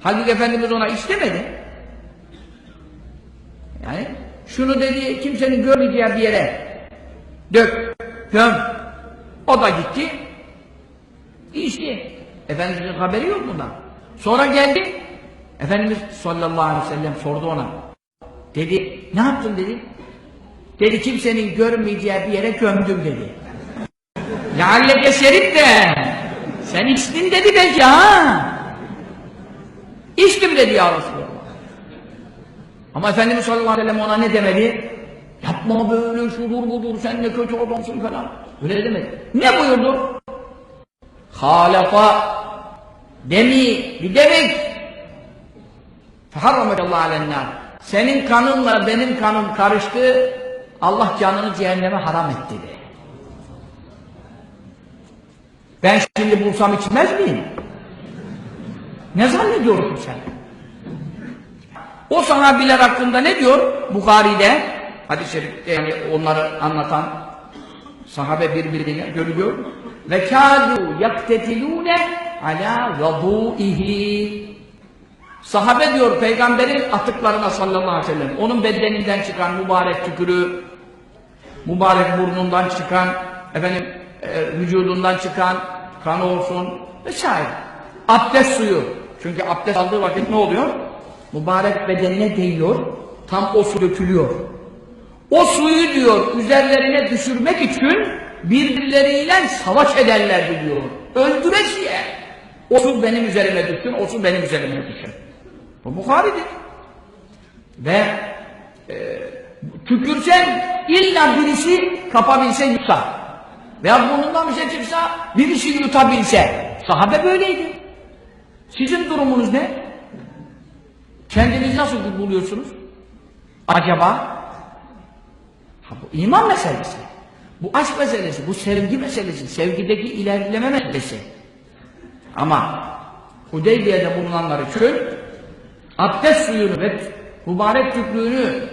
Halbuki Efendimiz ona istemedi. Yani şunu dedi kimsenin görmeyeceği bir yere dök, göm. O da gitti. İçti. Efendimizin haberi yok bundan. Sonra geldi. Efendimiz sallallahu aleyhi ve sellem sordu ona. Dedi, ne yaptın dedi. Dedi kimsenin görmeyeceği bir yere gömdüm dedi. Lealleke şerif de. Sen içtin dedi belki ha. İçtim dedi ya Resulallah. Ama Efendimiz sallallahu aleyhi ve sellem ona ne demedi? Yapma böyle şudur budur sen ne kötü adamsın falan. Öyle demedi. Ne buyurdu? Halafa demi bir demek Feharramekallahu alennar senin kanınla benim kanım karıştı Allah canını cehenneme haram etti de. Ben şimdi bulsam içmez miyim? Ne zannediyorsun sen? O sahabiler hakkında ne diyor? Bukhari'de hadis-i şerifte yani onları anlatan sahabe birbirine görüyor. Ve kâdû yaktetilûne alâ vadûihi Sahabe diyor peygamberin atıklarına sallallahu aleyhi ve sellem onun bedeninden çıkan mübarek tükürü mübarek burnundan çıkan efendim e, vücudundan çıkan kan olsun vesaire. Abdest suyu. Çünkü abdest aldığı vakit ne oluyor? Mübarek bedenine değiyor. Tam o su dökülüyor. O suyu diyor üzerlerine düşürmek için birbirleriyle savaş ederlerdi diyor. Öldüresiye. O su benim üzerime düşsün, o su benim üzerime düşsün. Bu Bukhari'dir. Ve e, tükürsen illa birisi kapabilse yutsa. Veya burnundan bir şey çıksa birisi yutabilse. Sahabe böyleydi. Sizin durumunuz ne? Kendinizi nasıl buluyorsunuz? Acaba? Ha, bu iman meselesi. Bu aşk meselesi, bu sevgi meselesi, sevgideki ilerleme meselesi. Ama Hudeybiye'de bulunanlar için abdest suyunu ve mübarek tüklüğünü